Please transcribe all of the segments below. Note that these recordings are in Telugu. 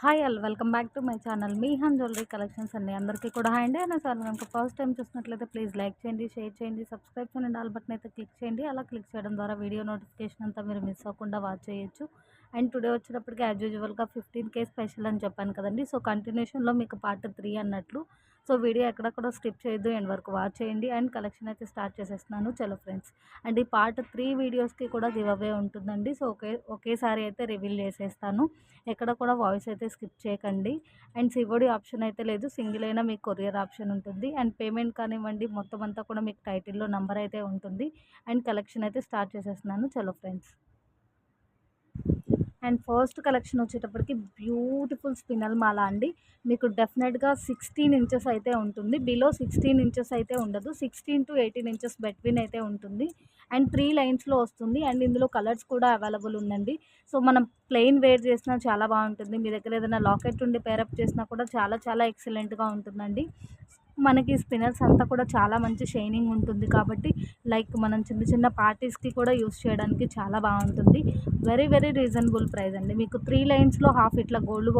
Hi all welcome back to my channel. మీ హన్ జ్యువెలరీ కలెక్షన్స్ అండి. అందరికీ కూడా హాయ్ అండి. నా ఛానల్ కనుక ఫస్ట్ టైం చూసినట్లయితే ప్లీజ్ లైక్ చేయండి షేర్ చేయండి సబ్స్క్రైబ్ చేయండి ఆల్ బటన్ అయితే క్లిక్ చేయండి. అలా క్లిక్ చేయడం ద్వారా వీడియో నోటిఫికేషన్ అంతా మీరు మిస్ అవ్వకుండా వాచ్ చేయొచ్చు. అండ్ టుడే వచ్చేటప్పటికి యాజ్ యూజువల్గా ఫిఫ్టీన్ కే స్పెషల్ అని చెప్పాను కదండి. సో కంటిన్యూషన్లో మీకు పార్ట్ త్రీ అన్నట్లు. సో వీడియో ఎక్కడెక్కడ స్కిప్ చేయొద్దు ఎండ్ వరకు వాచ్ చేయండి. అండ్ కలెక్షన్ అయితే స్టార్ట్ చేసేస్తున్నాను. చలో ఫ్రెండ్స్. అండ్ ఈ పార్ట్ త్రీ వీడియోస్కి కూడా గివ్ అవే ఉంటుందండి. సో ఒకే ఒకేసారి అయితే రివీల్ చేసేస్తాను. ఎక్కడ కూడా వాయిస్ అయితే స్కిప్ చేయకండి. అండ్ సివోడి ఆప్షన్ అయితే లేదు. సింగిల్ అయినా మీకు కొరియర్ ఆప్షన్ ఉంటుంది. అండ్ పేమెంట్ కానివ్వండి మొత్తం అంతా కూడా మీకు టైటిల్లో నెంబర్ అయితే ఉంటుంది. అండ్ కలెక్షన్ అయితే స్టార్ట్ చేసేస్తున్నాను. చలో ఫ్రెండ్స్. అండ్ ఫస్ట్ కలెక్షన్ వచ్చేటప్పటికి బ్యూటిఫుల్ స్పినల్ మాల అండి. మీకు డెఫినెట్గా సిక్స్టీన్ ఇంచెస్ అయితే ఉంటుంది. బిలో సిక్స్టీన్ ఇంచెస్ అయితే ఉండదు. Sixteen to eighteen inches between అయితే ఉంటుంది. అండ్ త్రీ లైన్స్లో వస్తుంది. అండ్ ఇందులో కలర్స్ కూడా అవైలబుల్ ఉందండి. సో మనం ప్లెయిన్ వేర్ చేసినా చాలా బాగుంటుంది. మీ దగ్గర ఏదైనా లాకెట్ ఉండి పేరప్ చేసినా కూడా చాలా చాలా ఎక్సలెంట్గా ఉంటుందండి. మనకి స్పిన్నర్స్ అంతా కూడా చాలా మంచి షైనింగ్ ఉంటుంది కాబట్టి లైక్ మనం చిన్న చిన్న పార్టీస్కి కూడా యూస్ చేయడానికి చాలా బాగుంటుంది. వెరీ వెరీ రీజనబుల్ ప్రైస్ అండి. మీకు త్రీ లైన్స్లో హాఫ్ ఇట్లా గోల్డ్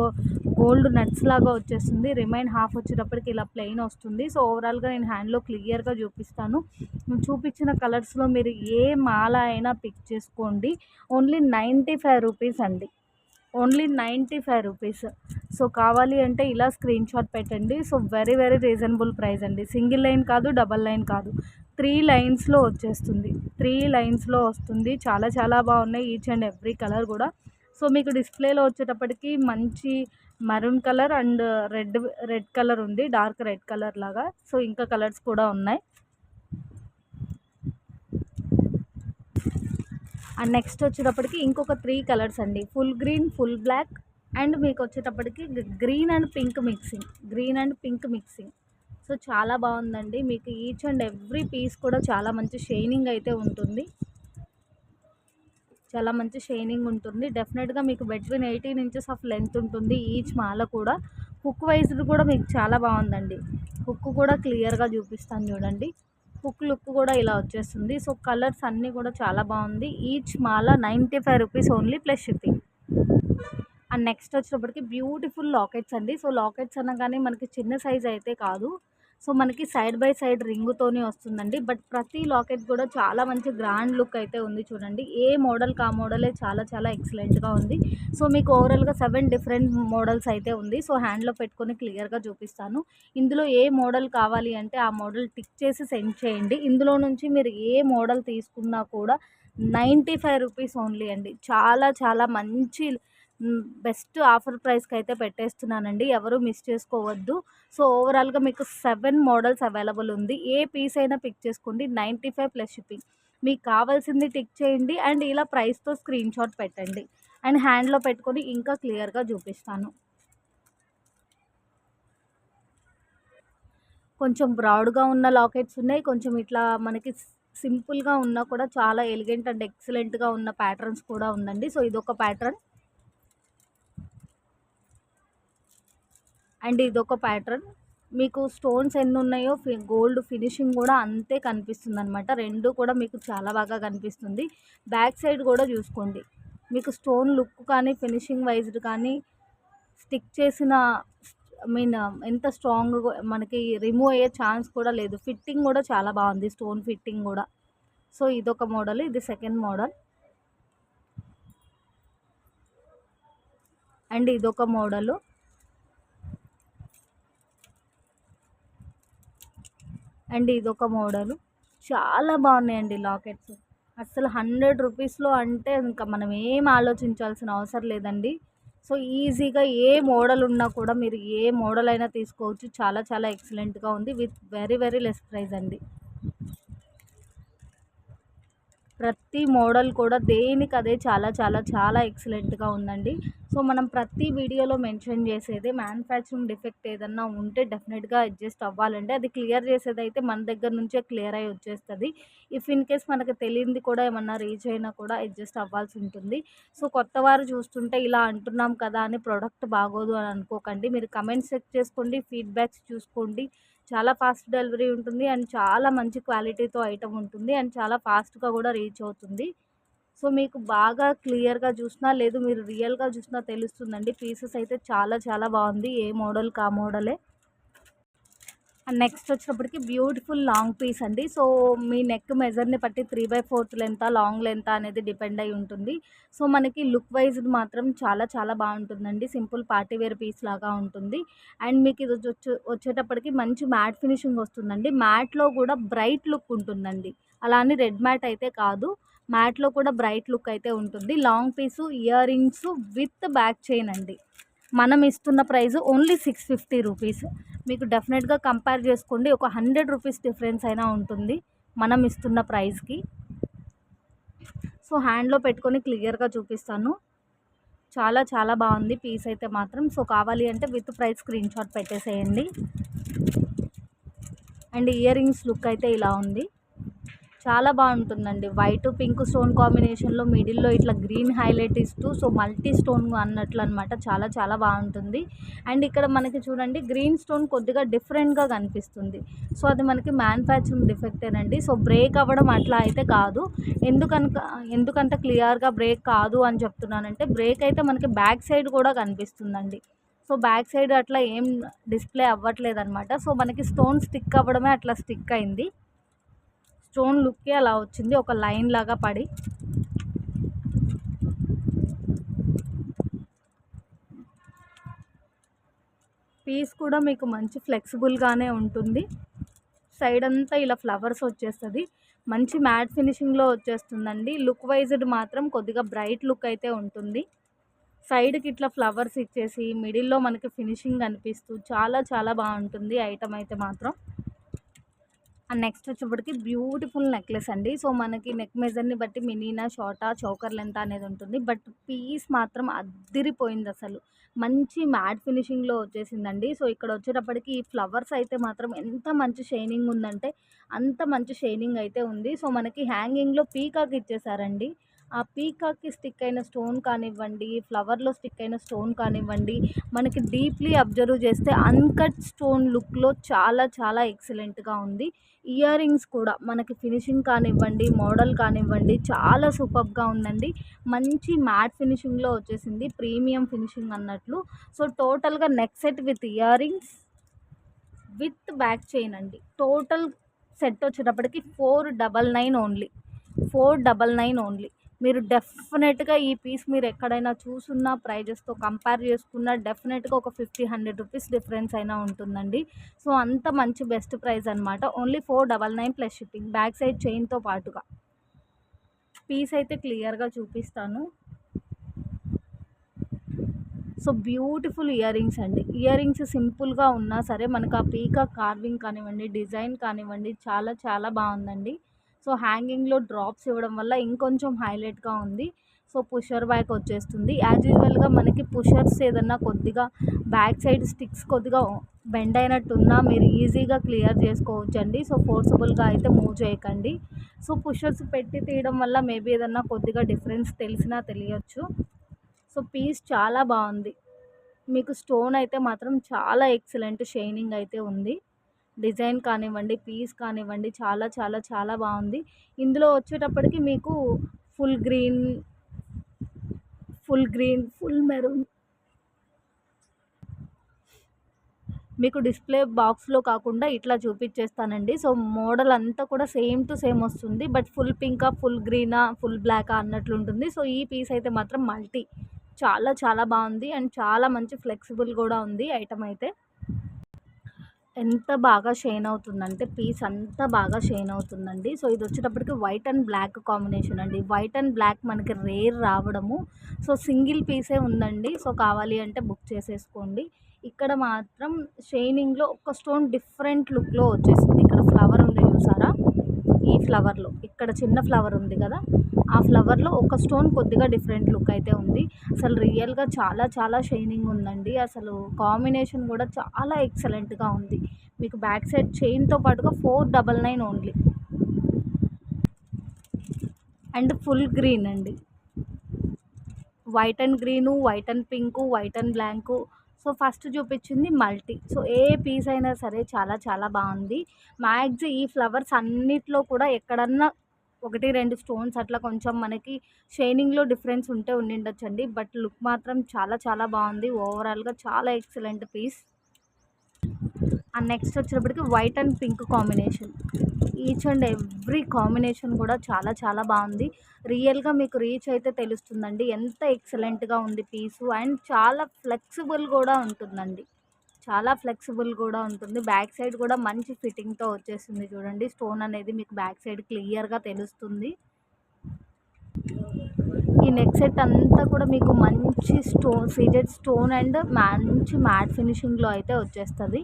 గోల్డ్ నట్స్ లాగా వచ్చేస్తుంది. రిమైన్ హాఫ్ వచ్చేటప్పటికి ఇలా ప్లెయిన్ వస్తుంది. సో ఓవరాల్గా నేను హ్యాండ్లో క్లియర్గా చూపిస్తాను. చూపించిన కలర్స్లో మీరు ఏ మాల అయినా పిక్ చేసుకోండి. ఓన్లీ నైంటీ ఫైవ్ రూపీస్ అండి. Only ninety five rupees. So కావాలి అంటే ఇలా స్క్రీన్ షాట్ పెట్టండి. So very very reasonable price అండి. సింగిల్ లైన్ కాదు డబల్ లైన్ కాదు. త్రీ లైన్స్లో వచ్చేస్తుంది. త్రీ లైన్స్లో వస్తుంది. చాలా చాలా బాగున్నాయి. ఈచ్ అండ్ ఎవ్రీ కలర్ కూడా. సో మీకు డిస్ప్లేలో వచ్చేటప్పటికి మంచి maroon colour and red red colour ఉంది. డార్క్ రెడ్ కలర్ లాగా. సో ఇంకా కలర్స్ కూడా ఉన్నాయి. అండ్ నెక్స్ట్ వచ్చేటప్పటికి ఇంకొక త్రీ కలర్స్ అండి. Full green full black and మీకు వచ్చేటప్పటికి green and pink mixing. Green and pink mixing. So చాలా బాగుందండి. మీకు ఈచ్ అండ్ ఎవ్రీ పీస్ కూడా చాలా మంచి షైనింగ్ అయితే ఉంటుంది. చాలా మంచి షైనింగ్ ఉంటుంది. డెఫినెట్గా మీకు between eighteen inches of length ఉంటుంది ఈచ్ మాల కూడా. హుక్ వైజ్ కూడా మీకు చాలా బాగుందండి. హుక్ కూడా క్లియర్గా చూపిస్తాను చూడండి. హుక్ లుక్ కూడా ఇలా వచ్చేస్తుంది. సో కలర్స్ అన్నీ కూడా చాలా బాగుంది. Each Mala ninety five rupees only plus shipping. And next వచ్చినప్పటికి బ్యూటిఫుల్ లాకెట్స్ అండి. సో లాకెట్స్ అనగానే మనకి చిన్న సైజ్ అయితే కాదు. సో మనకి సైడ్ బై సైడ్ రింగుతోనే వస్తుందండి. బట్ ప్రతి లాకెట్ కూడా చాలా మంచి గ్రాండ్ లుక్ అయితే ఉంది చూడండి. ఏ మోడల్కి ఆ మోడలే చాలా చాలా ఎక్సలెంట్గా ఉంది. సో మీకు ఓవరాల్గా సెవెన్ డిఫరెంట్ మోడల్స్ అయితే ఉంది. సో హ్యాండ్లో పెట్టుకొని క్లియర్గా చూపిస్తాను. ఇందులో ఏ మోడల్ కావాలి అంటే ఆ మోడల్ టిక్ చేసి సెండ్ చేయండి. ఇందులో నుంచి మీరు ఏ మోడల్ తీసుకున్నా కూడా నైంటీ ఫైవ్ రూపీస్ ఓన్లీ అండి. చాలా చాలా మంచి బెస్ట్ ఆఫర్ ప్రైస్కి అయితే పెట్టేస్తున్నానండి. ఎవరు మిస్ చేసుకోవద్దు. సో ఓవరాల్గా మీకు సెవెన్ మోడల్స్ అవైలబుల్ ఉంది. ఏ పీస్ అయినా పిక్ చేసుకోండి. Ninety five plus shipping. మీకు కావాల్సింది టిక్ చేయండి. అండ్ ఇలా ప్రైస్తో స్క్రీన్ షాట్ పెట్టండి. అండ్ హ్యాండ్లో పెట్టుకొని ఇంకా క్లియర్గా చూపిస్తాను. కొంచెం బ్రాడ్గా ఉన్న లాకెట్స్ ఉన్నాయి. కొంచెం ఇట్లా మనకి సింపుల్గా ఉన్నా కూడా చాలా ఎలిగెంట్ అండ్ ఎక్సలెంట్గా ఉన్న ప్యాటర్న్స్ కూడా ఉందండి. సో ఇదొక ప్యాటర్న్. అండ్ ఇదొక ప్యాటర్న్. మీకు స్టోన్స్ ఎన్ని ఉన్నాయో గోల్డ్ ఫినిషింగ్ కూడా అంతే కనిపిస్తుంది అనమాట రెండు కూడా మీకు చాలా బాగా కనిపిస్తుంది. బ్యాక్ సైడ్ కూడా చూసుకోండి. మీకు స్టోన్ లుక్ కానీ ఫినిషింగ్ వైజ్డ్ కానీ స్టిక్ చేసిన ఐ మీన్ ఎంత స్ట్రాంగ్ మనకి రిమూవ్ అయ్యే ఛాన్స్ కూడా లేదు. ఫిట్టింగ్ కూడా చాలా బాగుంది. స్టోన్ ఫిట్టింగ్ కూడా. సో ఇదొక మోడల్. ఇది సెకండ్ మోడల్. అండ్ ఇదొక మోడలు. అండ్ ఇదొక మోడల్. చాలా బాగున్నాయండి లాకెట్స్. అసలు హండ్రెడ్ రూపీస్లో అంటే ఇంకా మనం ఏం ఆలోచించాల్సిన అవసరం లేదండి. సో ఈజీగా ఏ మోడల్ ఉన్నా కూడా మీరు ఏ మోడల్ అయినా తీసుకోవచ్చు. చాలా చాలా ఎక్సలెంట్గా ఉంది with very very less price అండి. ప్రతి మోడల్ కూడా దేనికి అదే చాలా చాలా చాలా ఎక్సలెంట్గా ఉందండి. సో మనం ప్రతి వీడియోలో మెన్షన్ చేసేది మ్యానుఫ్యాక్చరింగ్ డిఫెక్ట్ ఏదన్నా ఉంటే డెఫినెట్గా అడ్జస్ట్ అవ్వాలండి. అది క్లియర్ చేసేది అయితే మన దగ్గర నుంచే క్లియర్ అయి వచ్చేస్తుంది. ఇఫ్ ఇన్ కేస్ మనకు తెలియంది కూడా ఏమన్నా రీచ్ అయినా కూడా అడ్జస్ట్ అవ్వాల్సి ఉంటుంది. సో కొత్త వారు చూస్తుంటే ఇలా అంటున్నాం కదా అని ప్రోడక్ట్ బాగోదు అని అనుకోకండి. మీరు కమెంట్స్ చెక్ చేసుకోండి ఫీడ్బ్యాక్స్ చూసుకోండి. చాలా ఫాస్ట్ డెలివరీ ఉంటుంది. అండ్ చాలా మంచి క్వాలిటీతో ఐటమ్ ఉంటుంది. అండ్ చాలా ఫాస్ట్గా కూడా రీచ్ అవుతుంది. సో మీకు బాగా క్లియర్గా చూసినా లేదు మీరు రియల్గా చూసినా తెలుస్తుందండి. పీసెస్ అయితే చాలా చాలా బాగుంది. ఏ మోడల్కి ఆ మోడలే. అండ్ నెక్స్ట్ వచ్చినప్పటికి బ్యూటిఫుల్ లాంగ్ పీస్ అండి. సో మీ నెక్ మెజర్ని బట్టి three by fourth length long length అనేది డిపెండ్ అయి ఉంటుంది. సో మనకి లుక్ వైజ్ మాత్రం చాలా చాలా బాగుంటుందండి. సింపుల్ పార్టీ వేర్ పీస్ లాగా ఉంటుంది. అండ్ మీకు ఇది వచ్చేటప్పటికి మంచి మ్యాట్ ఫినిషింగ్ వస్తుందండి. మ్యాట్లో కూడా బ్రైట్ లుక్ ఉంటుందండి. అలా అని రెడ్ మ్యాట్ అయితే కాదు. మ్యాట్లో కూడా బ్రైట్ లుక్ అయితే ఉంటుంది. Long piece earrings with back chain అండి. మనం ఇస్తున్న price only six fifty rupees మీకు డెఫినెట్గా కంపేర్ చేసుకోండి ఒక హండ్రెడ్ రూపీస్ డిఫరెన్స్ అయినా ఉంటుంది మనం ఇస్తున్న ప్రైస్కి. సో హ్యాండ్లో పెట్టుకొని క్లియర్గా చూపిస్తాను. చాలా చాలా బాగుంది పీస్ అయితే మాత్రం. సో కావాలి అంటే విత్ ప్రైస్ స్క్రీన్ షాట్ పెట్టేసేయండి. అండ్ ఇయర్ రింగ్స్ లుక్ అయితే ఇలా ఉంది. చాలా బాగుంటుందండి. వైట్ పింక్ స్టోన్ కాంబినేషన్లో మిడిల్లో ఇట్లా గ్రీన్ హైలైట్ ఇస్తూ సో మల్టీ స్టోన్ అన్నట్లు అనమాట చాలా చాలా బాగుంటుంది. అండ్ ఇక్కడ మనకి చూడండి గ్రీన్ స్టోన్ కొద్దిగా డిఫరెంట్గా కనిపిస్తుంది. సో అది మనకి మ్యానుఫ్యాక్చరింగ్ డిఫెక్టేనండి. సో బ్రేక్ అవ్వడం అట్లా అయితే కాదు. ఎందుకనక ఎందుకంత క్లియర్గా బ్రేక్ కాదు అని చెప్తున్నానంటే బ్రేక్ అయితే మనకి బ్యాక్ సైడ్ కూడా కనిపిస్తుందండి. సో బ్యాక్ సైడ్ అట్లా ఏం డిస్ప్లే అవ్వట్లేదు అనమాట సో మనకి స్టోన్ స్టిక్ అవ్వడమే అట్లా స్టిక్ అయింది. స్టోన్ లుక్కే అలా వచ్చింది ఒక లైన్ లాగా పడి. పీస్ కూడా మీకు మంచి ఫ్లెక్సిబుల్గానే ఉంటుంది. సైడ్ అంతా ఇలా ఫ్లవర్స్ వచ్చేస్తుంది. మంచి మ్యాట్ ఫినిషింగ్లో వచ్చేస్తుందండి. లుక్ వైజ్డ్ మాత్రం కొద్దిగా బ్రైట్ లుక్ అయితే ఉంటుంది. సైడ్కి ఇట్లా ఫ్లవర్స్ ఇచ్చేసి మిడిల్లో మనకి ఫినిషింగ్ అనిపిస్తూ చాలా చాలా బాగుంటుంది ఐటమ్ అయితే మాత్రం. అండ్ నెక్స్ట్ వచ్చేప్పటికి బ్యూటిఫుల్ నెక్లెస్ అండి. సో మనకి నెక్ మెజర్ని బట్టి మినీనా షార్టా చౌకర్ లెంత్ అనేది ఉంటుంది. బట్ పీస్ మాత్రం అద్దిరిపోయింది అసలు. మంచి మ్యాట్ ఫినిషింగ్లో వచ్చేసిందండి. సో ఇక్కడ వచ్చేటప్పటికి ఈ ఫ్లవర్స్ అయితే మాత్రం ఎంత మంచి షైనింగ్ ఉందంటే అంత మంచి షైనింగ్ అయితే ఉంది. సో మనకి హ్యాంగింగ్లో పీకాక్ ఇచ్చేసారండి. ఆ పీకాక్కి స్టిక్ అయిన స్టోన్ కానివ్వండి ఫ్లవర్లో స్టిక్ అయిన స్టోన్ కానివ్వండి మనకి డీప్లీ అబ్జర్వ్ చేస్తే అన్కట్ స్టోన్ లుక్లో చాలా చాలా ఎక్సలెంట్గా ఉంది. ఇయర్ రింగ్స్ కూడా మనకి ఫినిషింగ్ కానివ్వండి మోడల్ కానివ్వండి చాలా సూపర్గా ఉందండి. మంచి మ్యాట్ ఫినిషింగ్లో వచ్చేసింది ప్రీమియం ఫినిషింగ్ అన్నట్లు. సో టోటల్గా neck set with earrings with back chain అండి. టోటల్ సెట్ వచ్చేటప్పటికి four double nine only. Four double nine only. మీరు డెఫినెట్గా ఈ పీస్ మీరు ఎక్కడైనా చూసున్న ప్రైజెస్తో కంపేర్ చేసుకున్న డెఫినెట్గా ఒక ఫిఫ్టీ హండ్రెడ్ రూపీస్ డిఫరెన్స్ అయినా ఉంటుందండి. సో అంత మంచి బెస్ట్ ప్రైస్ అనమాట only four double nine plus shipping. Back side చైన్తో పాటుగా. పీస్ అయితే క్లియర్గా చూపిస్తాను. సో బ్యూటిఫుల్ ఇయర్ రింగ్స్ అండి. ఇయర్ రింగ్స్ సింపుల్గా ఉన్నా సరే మనకు ఆ పీకా కార్వింగ్ కానివ్వండి డిజైన్ కానివ్వండి చాలా చాలా బాగుందండి. సో హ్యాంగింగ్లో డ్రాప్స్ ఇవ్వడం వల్ల ఇంకొంచెం హైలైట్గా ఉంది. సో పుషర్ బ్యాక్ వచ్చేస్తుంది. యాజ్ యూజువల్గా మనకి పుషర్స్ ఏదన్నా కొద్దిగా బ్యాక్ సైడ్ స్టిక్స్ కొద్దిగా బెండ్ అయినట్టున్నా మీరు ఈజీగా క్లియర్ చేసుకోవచ్చండి. సో ఫోర్సబుల్గా అయితే మూవ్ చేయకండి. సో పుషర్స్ పెట్టి తీయడం వల్ల మేబీ ఏదన్నా కొద్దిగా డిఫరెన్స్ తెలిసినా తెలియచ్చు. సో పీస్ చాలా బాగుంది. మీకు స్టోన్ అయితే మాత్రం చాలా ఎక్సలెంట్ షైనింగ్ అయితే ఉంది. డిజైన్ కానివ్వండి పీస్ కానివ్వండి చాలా చాలా చాలా బాగుంది. ఇందులో వచ్చేటప్పటికి మీకు full green full green full maroon మీకు డిస్ప్లే బాక్స్లో కాకుండా ఇట్లా చూపించేస్తానండి సో మోడల్ అంతా కూడా సేమ్ టు సేమ్ వస్తుంది. బట్ ఫుల్ పింకా ఫుల్ గ్రీనా ఫుల్ బ్లాకా అన్నట్లు ఉంటుంది. సో ఈ పీస్ అయితే మాత్రం మల్టీ. చాలా చాలా బాగుంది. అండ్ చాలా మంచి ఫ్లెక్సిబుల్ కూడా ఉంది ఐటమ్ అయితే. ఎంత బాగా షైన్ అవుతుందంటే పీస్ అంతా బాగా షైన్ అవుతుందండి. సో ఇది వచ్చేటప్పటికి వైట్ అండ్ బ్లాక్ కాంబినేషన్ అండి. వైట్ అండ్ బ్లాక్ మనకి రేర్ రావడము. సో సింగిల్ పీసే ఉందండి. సో కావాలి అంటే బుక్ చేసేసుకోండి. ఇక్కడ మాత్రం షైనింగ్లో ఒక స్టోన్ డిఫరెంట్ లుక్లో వచ్చేసింది. ఇక్కడ ఫ్లవర్ ఉంది చూసారా? ఈ ఫ్లవర్లో. ఇక్కడ చిన్న ఫ్లవర్ ఉంది కదా? ఆ ఫ్లవర్లో ఒక స్టోన్ కొద్దిగా డిఫరెంట్ లుక్ అయితే ఉంది. అసలు రియల్గా చాలా చాలా షైనింగ్ ఉందండి. అసలు కాంబినేషన్ కూడా చాలా ఎక్సలెంట్గా ఉంది. మీకు బ్యాక్ సైడ్ చైన్తో పాటుగా four double nine only. And full green అండి. White and green white and pink white and blank. So first చూపించింది మల్టీ. సో ఏ పీస్ అయినా సరే చాలా చాలా బాగుంది. మ్యాక్స్ ఈ ఫ్లవర్స్ అన్నిట్లో కూడా ఎక్కడన్నా ఒకటి రెండు స్టోన్స్ అట్లా కొంచెం మనకి షైనింగ్లో డిఫరెన్స్ ఉంటే ఉండిండొచ్చండి. బట్ లుక్ మాత్రం చాలా చాలా బాగుంది. ఓవరాల్గా చాలా ఎక్సలెంట్ పీస్. అండ్ నెక్స్ట్ వచ్చేటప్పటికి white and pink combination. Each and every combination కూడా చాలా చాలా బాగుంది. రియల్గా మీకు రీచ్ అయితే తెలుస్తుందండి. ఎంత ఎక్సలెంట్గా ఉంది పీసు. అండ్ చాలా ఫ్లెక్సిబుల్ కూడా ఉంటుందండి. చాలా ఫ్లెక్సిబుల్ కూడా ఉంటుంది. బ్యాక్ సైడ్ కూడా మంచి ఫిట్టింగ్తో వచ్చేసింది చూడండి. స్టోన్ అనేది మీకు బ్యాక్ సైడ్ క్లియర్గా తెలుస్తుంది. ఈ నెక్ సెట్ అంతా కూడా మీకు మంచి స్టోన్ సీజెడ్ స్టోన్ అండ్ మంచి మ్యాట్ ఫినిషింగ్లో అయితే వచ్చేస్తుంది.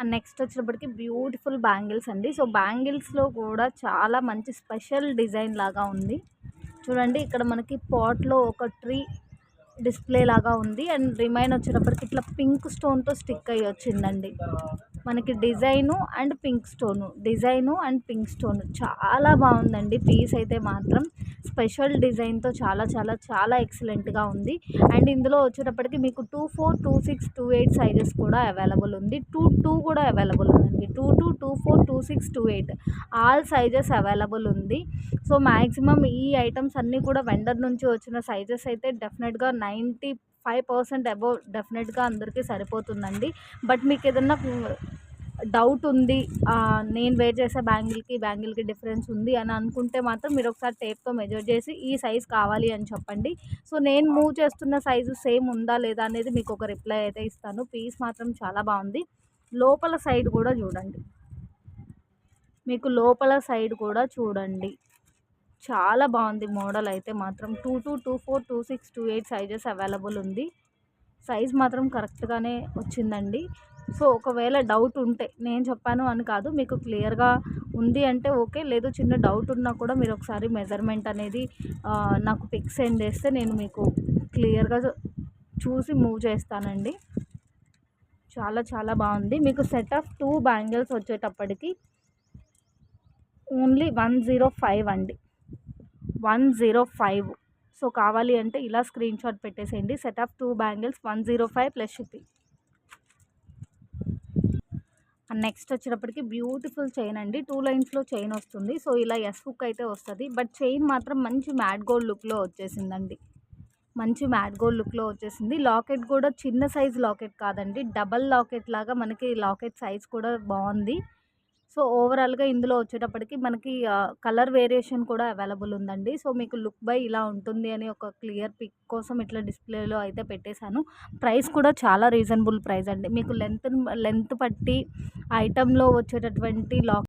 అండ్ నెక్స్ట్ వచ్చినప్పటికీ బ్యూటిఫుల్ బ్యాంగిల్స్ అండి. సో బ్యాంగిల్స్లో కూడా చాలా మంచి స్పెషల్ డిజైన్ లాగా ఉంది. చూడండి ఇక్కడ మనకి పాట్లో ఒక ట్రీ డిస్ప్లే లాగా ఉంది. అండ్ రిమైన్ వచ్చేటప్పటికి ఇట్లా పింక్ స్టోన్తో స్టిక్ అయ్యి వచ్చిందండి. మనకి design and pink stone design and pink stone చాలా బాగుందండి. పీస్ అయితే మాత్రం స్పెషల్ డిజైన్తో చాలా చాలా చాలా ఎక్సలెంట్గా ఉంది. అండ్ ఇందులో వచ్చేటప్పటికి మీకు two four two six two eight sizes కూడా అవైలబుల్ ఉంది. టూ టూ కూడా అవైలబుల్ ఉందండి. Two two two four two six two eight all sizes available ఉంది. సో మ్యాక్సిమం ఈ ఐటమ్స్ అన్నీ కూడా వెండర్ నుంచి వచ్చిన సైజెస్ అయితే డెఫినెట్గా నైంటీ ఫైవ్ పర్సెంట్ అబౌవ్ డెఫినెట్గా అందరికీ సరిపోతుందండి. బట్ మీకు ఏదన్నా డౌట్ ఉంది నేను వేర్ చేసే బ్యాంగిల్కి బ్యాంగిల్కి డిఫరెన్స్ ఉంది అని అనుకుంటే మాత్రం మీరు ఒకసారి టేప్తో మెజర్ చేసి ఈ సైజ్ కావాలి అని చెప్పండి. సో నేను మూవ్ చేస్తున్న సైజు సేమ్ ఉందా లేదా అనేది మీకు ఒక రిప్లై అయితే ఇస్తాను. పీస్ మాత్రం చాలా బాగుంది. లోపల సైడ్ కూడా చూడండి. మీకు లోపల సైడ్ కూడా చూడండి. చాలా బాగుంది మోడల్ అయితే మాత్రం. Two two two four two six two eight sizes available ఉంది. సైజ్ మాత్రం కరెక్ట్గానే వచ్చిందండి. సో ఒకవేళ డౌట్ ఉంటే నేను చెప్పాను అని కాదు మీకు క్లియర్గా ఉంది అంటే ఓకే లేదు చిన్న డౌట్ ఉన్నా కూడా మీరు ఒకసారి మెజర్మెంట్ అనేది నాకు పిక్ సెండ్ చేస్తే నేను మీకు క్లియర్గా చూసి మూవ్ చేస్తానండి. చాలా చాలా బాగుంది. మీకు సెట్ ఆఫ్ టూ బ్యాంగిల్స్ వచ్చేటప్పటికి ఓన్లీ వన్ జీరో ఫైవ్ అండి. One zero five. సో కావాలి అంటే ఇలా స్క్రీన్ షాట్ పెట్టేసేయండి. Set of two bangles one zero five plus shipping. And next వచ్చేటప్పటికి బ్యూటిఫుల్ చైన్ అండి. టూ లైన్స్లో చైన్ వస్తుంది. సో ఇలా ఎస్ హుక్ అయితే వస్తుంది. బట్ చైన్ మాత్రం మంచి మ్యాట్ గోల్డ్ లుక్లో వచ్చేసిందండి. మంచి మ్యాట్ గోల్డ్ లుక్లో వచ్చేసింది. లాకెట్ కూడా చిన్న సైజ్ లాకెట్ కాదండి. డబల్ లాకెట్ లాగా మనకి లాకెట్ సైజ్ కూడా బాగుంది. సో ఓవరాల్గా ఇందులో వచ్చేటప్పటికి మనకి కలర్ వేరియేషన్ కూడా అవైలబుల్ ఉందండి. సో మీకు లుక్ బై ఇలా ఉంటుంది అని ఒక క్లియర్ పిక్ కోసం ఇట్లా డిస్ప్లేలో అయితే పెట్టేశాను. ప్రైస్ కూడా చాలా రీజనబుల్ ప్రైస్ అండి. మీకు లెంత్ లెంత్ పట్టి ఐటెంలో వచ్చేటటువంటి లాక్